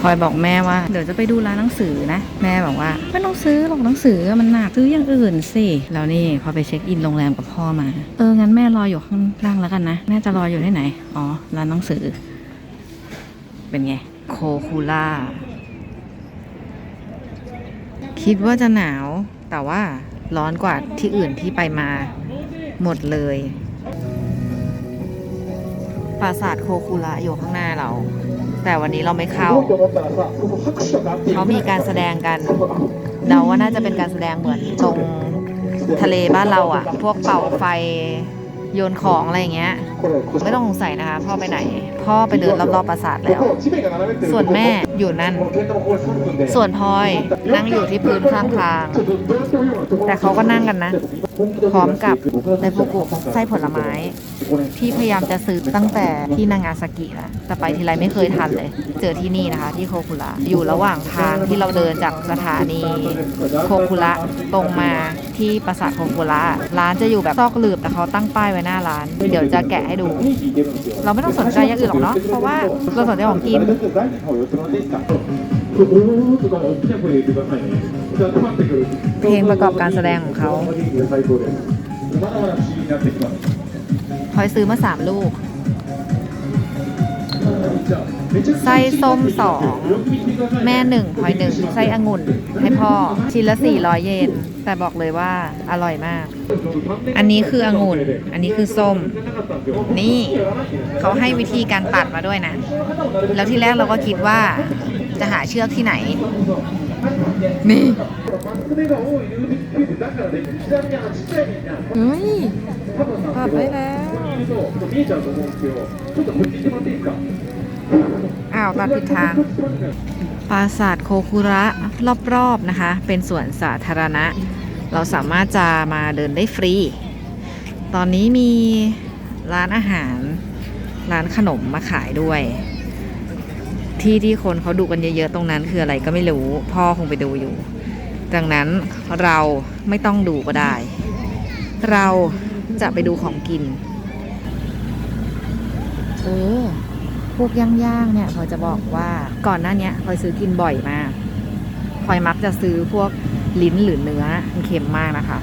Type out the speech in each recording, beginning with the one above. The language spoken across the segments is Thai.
พลอยบอกแม่ว่า เดี๋ยวจะไปดูร้านหนังสือนะ แม่บอกว่าไม่ต้องซื้อหรอกหนังสือมันหนักซื้ออย่างอื่นสิแล้วนี่พอไปเช็คอินโรงแรมกับพ่อมา เอองั้นแม่รออยู่ข้างล่างแล้วกันนะแม่จะรออยู่ที่ไหนอ๋อร้านหนังสือ เป็นไงโคคูล่าคิดว่าจะหนาวแต่ว่าร้อนกว่าที่อื่นที่ไปมาหมดเลย ปราสาทโคคูระอยู่ข้างหน้าเรา แต่วันนี้เราไม่เข้า เขามีการแสดงกัน เดาว่าน่าจะเป็นการแสดงเหมือนตรงทะเลบ้านเราอะพวกเป่าไฟโยนของอะไรอย่างเงี้ย ไม่ต้องสงสัยนะคะ พ่อไปไหน พ่อไปเดินรอบๆปราสาทแล้ว ส่วนแม่อยู่นั่น ส่วนพลอยนั่งอยู่ที่พื้นข้างทาง แต่เขาก็นั่งกันนะ พร้อมกับไดฟุกุไส้ผลไม้ ที่พยายามจะซื้อตั้งแต่ที่นางาซากิแล้วแต่ไปทีไรไม่เคยทันเลย เจอที่นี่นะคะ ที่โคคุระอยู่ระหว่างทางที่เราเดินจากสถานีโคคุระตรงมาที่ปราสาทโคคุระร้านจะอยู่แบบซอกหลืบแต่เขาตั้งป้ายไว้หน้าร้าน เดี๋ยวจะแกะให้ดู เราไม่ต้องสนใจอย่างอื่นหรอกเนาะเพราะว่าเราสนใจของกินเพลงประกอบการแสดงของเขา พลอยซื้อมาสามลูก ไส้ส้มสองแม่หนึ่งพลอยหนึ่งไส้องุ่น ให้พ่อ ชิ้นละ400เยน แต่บอกเลยว่าอร่อยมาก อันนี้คือองุ่น อันนี้คือส้ม นี่ เขาให้วิธีการตัดมาด้วยนะ แล้วที่แรกเราก็คิดว่าจะหาเชือกที่ไหน นี่เฮ้ ยตัดได้แล้วอ้าวตัดผิดทางปราสาทโคคุระรอบๆนะคะ เป็นสวนสาธารณะ เราสามารถจะมาเดินได้ฟรี ตอนนี้มีร้านอาหาร ร้านขนมมาขายด้วย ที่ที่คนเขาดูกันเยอะๆตรงนั้นคืออะไรก็ไม่รู้ พ่อคงไปดูอยู่ ดังนั้นเราไม่ต้องดูก็ได้ เรา จะไปดูของกินเออพวกย่างๆเนี่ยพอยจะบอกว่าก่อนหน้านี้พลอยซื้อกินบ่อยมากพลอยมักจะซื้อพวกลิ้นหรือเนื้อมันเค็มมากนะคะ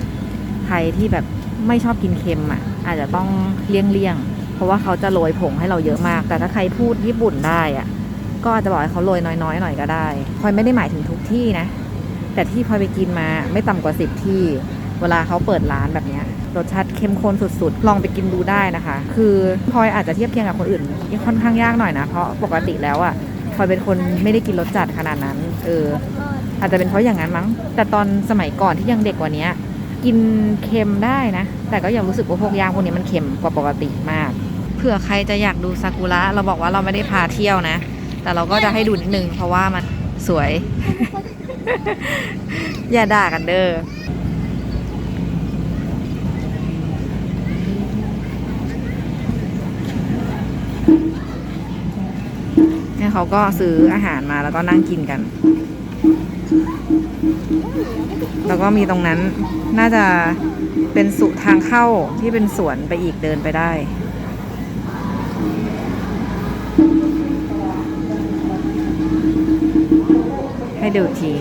ใครที่แบบไม่ชอบกินเค็มอะ อาจจะต้องเลี่ยงๆ เพราะว่าเขาจะโรยผงให้เราเยอะมาก แต่ถ้าใครพูดญี่ปุ่นได้อะ ก็อาจจะบอกให้เขาโรยน้อยๆหน่อยก็ได้พลอยไม่ได้หมายถึงทุกที่นะ แต่ที่พลอยไปกินมาไม่ต่ำกว่าสิบที่ เวลาเขาเปิดร้านแบบเนี้ย รสชาติเข้มข้นสุดๆ ลองไปกินดูได้นะคะ คือพลอยอาจจะเทียบเคียงกับคนอื่นยังค่อนข้างยากหน่อยนะ เพราะปกติแล้วอะ่ะพลอยเป็นคนไม่ได้กินรสจัดขนาดนั้น เออ อาจจะเป็นเพราะอย่างนั้นมั้ง แต่ตอนสมัยก่อนที่ยังเด็กกว่านี้กินเค็มได้นะ แต่ก็ยังรู้สึกว่าพวกย่างพวกนี้มันเค็มกว่าปกติมาก เผื่อใครจะอยากดูซากุระเราบอกว่าเราไม่ได้พาเที่ยวนะ แต่เราก็จะให้ดูนิดนึงเพราะว่ามันสวย อย่าด่ากันเด้อ เขาก็ซื้ออาหารมาแล้วก็นั่งกินกัน แล้วก็มีตรงนั้นน่าจะเป็นสุทางเข้าที่เป็นสวนไปอีกเดินไปได้ ให้ดูที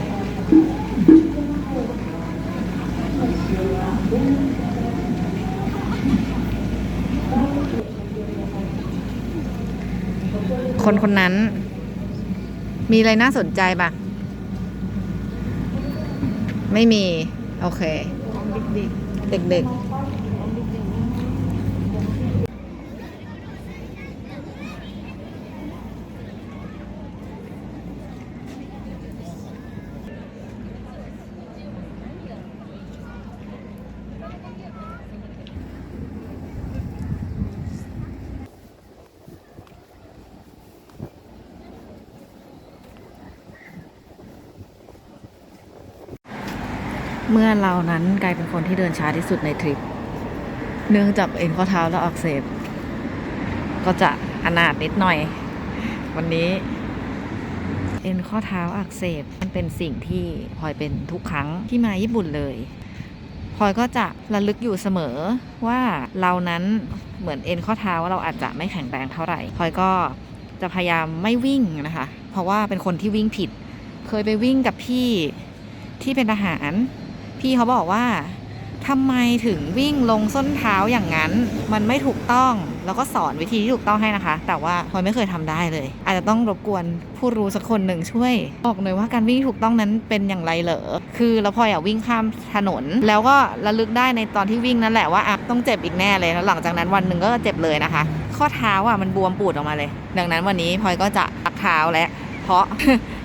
คนคนนั้น มีอะไรน่าสนใจปะไม่มี โอเค เด็กๆเมื่อเรานั้นกลายเป็นคนที่เดินช้าที่สุดในทริป เนื่องจากเอ็นข้อเท้าแล้วอักเสบ ก็จะอนาถนิดหน่อย วันนี้ เอ็นข้อเท้าอักเสบมันเป็นสิ่งที่พลอยเป็นทุกครั้งที่มาญี่ปุ่นเลยพลอยก็จะระลึกอยู่เสมอว่าเรานั้นเหมือนเอ็นข้อเท้าเราอาจจะไม่แข็งแรงเท่าไหร่พลอยก็จะพยายามไม่วิ่งนะคะ เพราะว่าเป็นคนที่วิ่งผิด เคยไปวิ่งกับพี่ที่เป็นทหาร พี่เขาบอกว่าทำไมถึงวิ่งลงส้นเท้าอย่างนั้น มันไม่ถูกต้อง แล้วก็สอนวิธีที่ถูกต้องให้นะคะ แต่ว่าพลอยไม่เคยทำได้เลย อาจจะต้องรบกวนผู้รู้สักคนหนึ่งช่วย บอกหน่อยว่าการวิ่งถูกต้องนั้นเป็นอย่างไรเหรอ คือเราพลอยอะวิ่งข้ามถนน แล้วก็ระลึกได้ในตอนที่วิ่งนั่นแหละว่าอะต้องเจ็บอีกแน่เลย แล้วหลังจากนั้นวันหนึ่งก็เจ็บเลยนะคะ ข้อเท้าอะมันบวมปูดออกมาเลย ดังนั้นวันนี้พลอยก็จะพักเท้าและเพราะ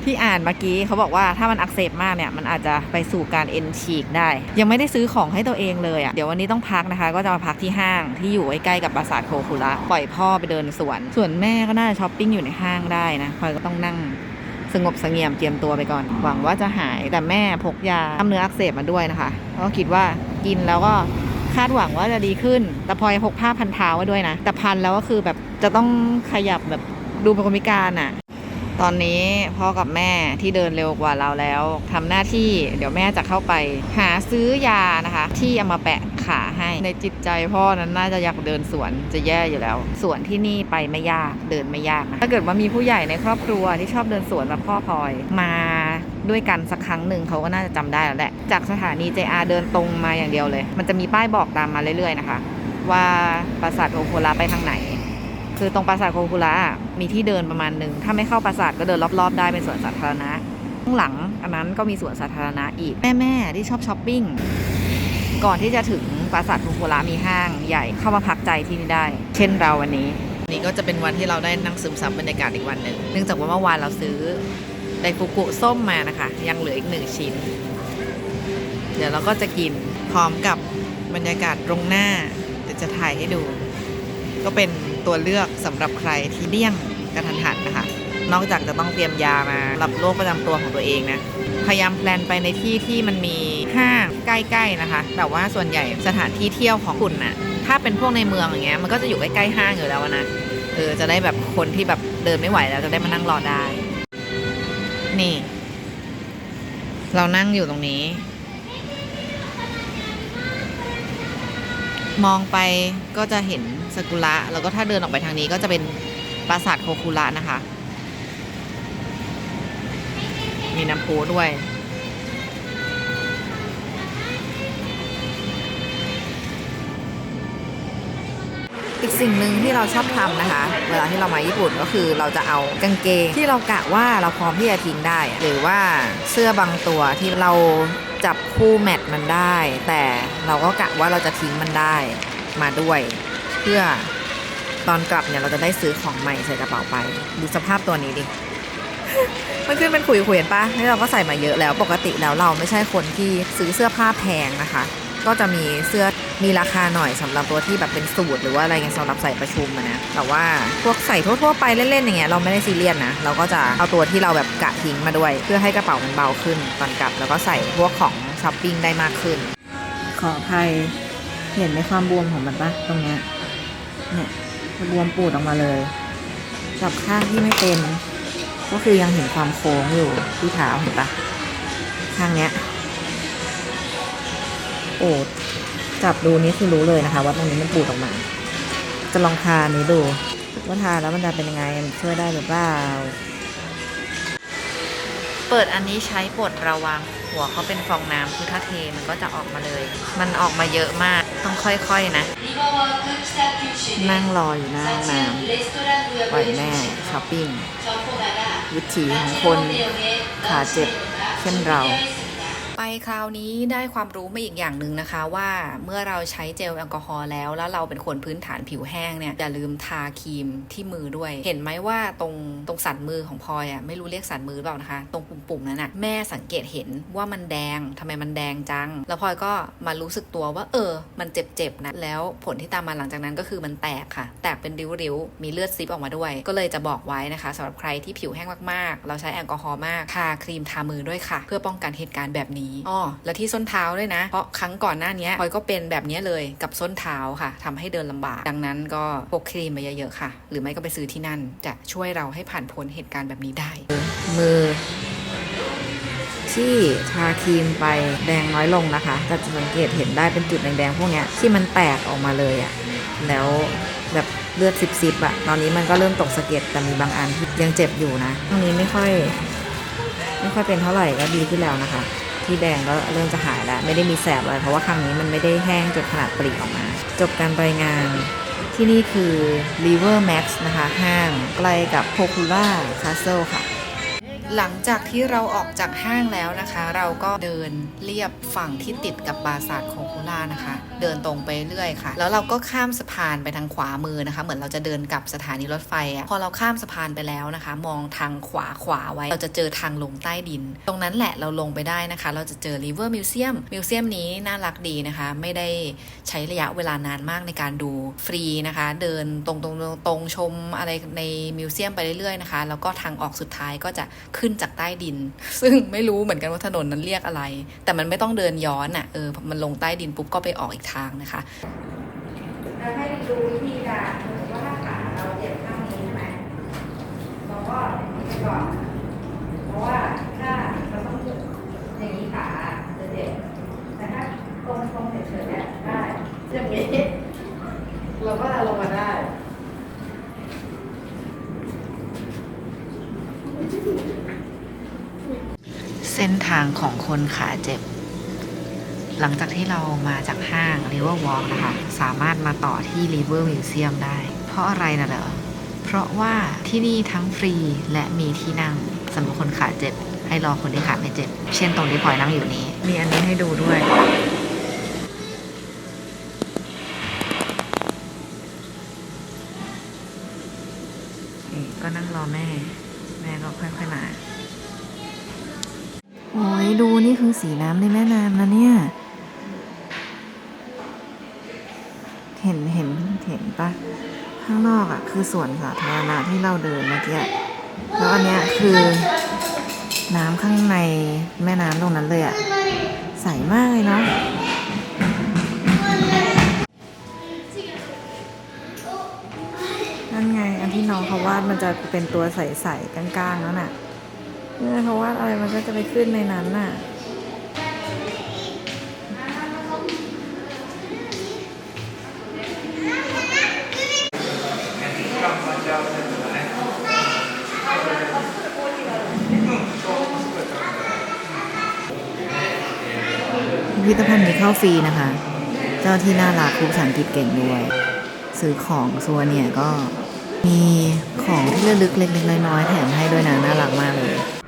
ที่อ่านเมื่อกี้เขาบอกว่าถ้ามันอักเสบมากเนี่ยมันอาจจะไปสู่การเอ็นฉีกได้ ยังไม่ได้ซื้อของให้ตัวเองเลยอะ่ะเดี๋ยววันนี้ต้องพักนะคะ ก็จะมาพักที่ห้างที่อยู่ใกล้ๆกับปราสาทโคคุระปล่อยพ่อไปเดินสวน ส่วนแม่ก็น่าจะช้อปปิ้งอยู่ในห้างได้นะพลอยก็ต้องนั่งสงบสงี่ยมเตรียมตัวไปก่อน หวังว่าจะหายแต่แม่พกยากล้ามเนื้ออักเสบมาด้วยนะคะก็คิดว่ากินแล้วก็คาดหวังว่าจะดีขึ้น แต่พลอยพกผ้าพันเท้าไว้ด้วยนะ แต่พันแล้วก็คือแบบจะต้องขยับแบบดูเป็นคนพิการอะ ตอนนี้พ่อกับแม่ที่เดินเร็วกว่าเราแล้วทำหน้าที่เดี๋ยวแม่จะเข้าไป หาซื้อยานะคะ ที่เอามาแปะขาให้ในจิตใจพ่อนั้นน่าจะอยากเดินสวนจะแย่อยู่แล้ว สวนที่นี่ไปไม่ยากเดินไม่ยากนะถ้าเกิดว่ามีผู้ใหญ่ในครอบครัวที่ชอบเดินสวนแบบพ่อพลอยมาด้วยกันสักครั้งหนึ่งเขาก็น่าจะจำได้แล้วแหละจากสถานี JR เดินตรงมาอย่างเดียวเลย มันจะมีป้ายบอกตามมาเรื่อยๆนะคะ ว่าปราสาทโอโคระไปทางไหน คือตรงปราสาทโคคุระมีที่เดินประมาณหนึ่งถ้าไม่เข้าปราสาทก็เดินรอบๆ ได้เป็นสวนสาธารณะข้างหลังอันนั้นก็มีสวนสาธารณะอีกแม่ๆที่ชอบช้อปปิ้งก่อนที่จะถึงปราสาทโคคุระมีห้างใหญ่เข้ามาพักใจที่นี่ได้ เช่นเราวันนี้นี่ก็จะเป็นวันที่เราได้นั่งซึมซับบรรยากาศอีกวันหนึ่งเนื่องจากว่าเมื่อวานเราซื้อไดฟุกุส้มมานะคะ ยังเหลืออีกหนึ่งชิ้น เดี๋ยวเราก็จะกินพร้อมกับบรรยากาศตรงหน้าเดี๋ยวจะถ่ายให้ดู ก็เป็นตัวเลือกสำหรับใครที่เลี่ยงกระทันหันนะคะ นอกจากจะต้องเตรียมยามารับโรคประจำตัวของตัวเองนะ พยายามแพลนไปในที่ที่มันมีห้างใกล้ๆนะคะ แต่ว่าส่วนใหญ่สถานที่เที่ยวของคุณน่ะ ถ้าเป็นพวกในเมืองอย่างเงี้ย มันก็จะอยู่ใกล้ๆห้างอยู่แล้วนะ เออ จะได้แบบคนที่แบบเดินไม่ไหวแล้วจะได้มานั่งรอได้ นี่ เรานั่งอยู่ตรงนี้ มองไปก็จะเห็นสกุระแล้วก็ถ้าเดินออกไปทางนี้ก็จะเป็นปราสาทโคคุระนะคะ มีน้ำพุด้วย อีกสิ่งหนึ่งที่เราชอบทำนะคะ เวลาที่เรามาญี่ปุ่นก็คือเราจะเอากางเกงที่เรากะว่าเราพร้อมที่จะทิ้งได้ หรือว่าเสื้อบางตัวที่เราจับคู่แมทมันได้ แต่เราก็กะว่าเราจะทิ้งมันได้มาด้วย เพื่อตอนกลับเนี่ยเราจะได้ซื้อของใหม่ใส่กระเป๋าไป ดูสภาพตัวนี้ดิมันขึ้นเป็นขุยๆเห็นปะนี่เราก็ใส่มาเยอะแล้วปกติแล้วเราไม่ใช่คนที่ซื้อเสื้อผ้าแพงนะคะ ก็จะมีเสื้อมีราคาหน่อยสำหรับตัวที่แบบเป็นสูทหรือว่าอะไรเงี้ยสำหรับใส่ประชุมนะแต่ว่าพวกใส่ทั่วๆไปเล่นๆอย่างเงี้ยเราไม่ได้ซีเรียสนะเราก็จะเอาตัวที่เราแบบกะทิ้งมาด้วย เพื่อให้กระเป๋ามันเบาขึ้นตอนกลับ แล้วก็ใส่พวกของช้อปปิ้งได้มากขึ้น ขออภัยเห็นในความบวมของมันปะตรงเนี้ยเนี่ยมันบวมปูดออกมาเลยกับข้างที่ไม่เป็น ก็คือยังเห็นความโค้งอยู่ที่เท้าเห็นปะข้างเนี้ย โอ้จับดูนี่คือรู้เลยนะคะ ว่าตรงนี้มันปูดออกมา จะลองทานี้ดูว่าทาแล้วมันจะเป็นยังไงช่วยได้หรือเปล่า เปิดอันนี้ใช้ปลดระวัง หัวเขาเป็นฟองน้ำคือถ้าเทมันก็จะออกมาเลย มันออกมาเยอะมากต้องค่อยๆนะ นั่งรออยู่หน้าห้องน้ำปล่อยแม่ช้อปปิ้งวิถีของคนขาเจ็บเช่นเรา ไปคราวนี้ได้ความรู้มาอีกอย่างหนึ่งนะคะ ว่าเมื่อเราใช้เจลแอลกอฮอล์แล้ว แล้วเราเป็นคนพื้นฐานผิวแห้งเนี่ยอย่าลืมทาครีมที่มือด้วย เห็นไหมว่าตรงตรงสันมือของพลอยอะไม่รู้เรียกสันมือเปล่านะคะ ตรงปุ่มๆนั้นน่ะแม่สังเกตเห็นว่ามันแดงทำไมมันแดงจัง แล้วพลอยก็มารู้สึกตัวว่า เออ มันเจ็บๆนะแล้วผลที่ตามมาหลังจากนั้นก็คือมันแตกค่ะ แตกเป็นริ้วๆมีเลือดซิปออกมาด้วย ก็เลยจะบอกไว้นะคะสำหรับใครที่ผิวแห้งมากๆ เราใช้แอลกอฮอล์มากทาครีมทามือด้วยค่ะ เพื่อป้องกันเหตุการณ์แบบนี้อ้อและที่ส้นเท้าด้วยนะ เพราะครั้งก่อนหน้านี้พลอยก็เป็นแบบนี้เลยกับส้นเท้าค่ะทำให้เดินลำบาก ดังนั้นก็พกครีมมาเยอะๆค่ะ หรือไม่ก็ไปซื้อที่นั่น จะช่วยเราให้ผ่านพ้นเหตุการณ์แบบนี้ได้ มือที่ทาครีมไปแดงน้อยลงนะคะแต่จะสังเกตเห็นได้เป็นจุดแดงๆพวกเนี้ยที่มันแตกออกมาเลยอะแล้วแบบเลือดซิบซิบๆอะตอนนี้มันก็เริ่มตกสะเก็ดแต่มีบางอันที่ยังเจ็บอยู่นะตรงนี้ไม่ค่อย ไม่ค่อยเป็นเท่าไหร่ก็ดีขึ้นแล้วนะคะ ที่แดงก็เริ่มจะหายแล้ว ไม่ได้มีแสบอะไรเพราะว่าครั้งนี้มันไม่ได้แห้งจนขนาดปรีออกมา จบการรายงานที่นี่คือ River Max นะคะ ห้างใกล้กับ Popula Castle ค่ะ หลังจากที่เราออกจากห้างแล้วนะคะ เราก็เดินเลียบฝั่งที่ติดกับปราสาทโคคูล่านะคะ เดินตรงไปเรื่อยค่ะ แล้วเราก็ข้ามสะพานไปทางขวามือนะคะ เหมือนเราจะเดินกลับสถานีรถไฟอะพอเราข้ามสะพานไปแล้วนะคะ มองทางขวาขวาไว้ เราจะเจอทางลงใต้ดิน ตรงนั้นแหละเราลงไปได้นะคะ เราจะเจอ River Museum มิวเซียมนี้น่ารักดีนะคะ ไม่ได้ใช้ระยะเวลานานมากในการดูฟรีนะคะ เดินตรงตรงตรงชมอะไรในมิวเซียมไปเรื่อยๆนะคะ แล้วก็ทางออกสุดท้ายก็จะขขึ้นจากใต้ดิน ซึ่งไม่รู้เหมือนกันว่าถนนนั้นเรียกอะไร แต่มันไม่ต้องเดินย้อนอะเออมันลงใต้ดินปุ๊บก็ไปออกอีกทางนะคะให้ดูวิธีการสมมติว่าถ้าขาเราเจ็บข้างนี้ใช่ไหมเราก็ไปก่อนเพราะว่าถ้าเราต้องอย่างนี้ขาจะเจ็บแต่ถ้าตรงตรงเฉยๆเนี่ยได้อย่างนี้ก็ลงมาได้ เส้น ทางของคนขาเจ็บ หลังจากที่เรามาจากห้าง River Walk นะคะ สามารถมาต่อที่ River Museum ได้ เพราะอะไรนะเหรอ เพราะว่าที่นี่ทั้งฟรีและมีที่นั่งสำหรับคนขาเจ็บ ให้รอคนที่ขาไม่เจ็บ เช่นตรงที่พลอยนั่งอยู่นี้ มีอันนี้ให้ดูด้วยก็นั่งรอแม่ แม่ก็ค่อยๆมา ดูนี่คือสีน้ำในแม่น้ำนะเนี่ย เห็นเห็นเห็นปะข้างนอกอะ่ะ คือสวนสาธารณะที่เราเดินเมื่อกี้แล้วอันเนี้ยคือน้ำข้างในแม่น้ำตรงนั้นเลยอะ่ะ ใสมากเลยเนาะนั่นไง อันที่น้องเขาวาดมันจะเป็นตัวใสๆกลางๆนั่นน่ะ เนี่ยเขาะว่าอะไรมันก็จะไปขึ้นในนั้นน่ะพิพิธภัณฑ์นี้เข้าฟรีนะคะ เจ้าที่น่ารักครูภาษาอังกฤษเก่งด้วย ซื้อของซัวเนี่ยก็มีของที่ระลึกเล็กๆน้อยๆแถมให้ด้วยนะน่ารักมากเลย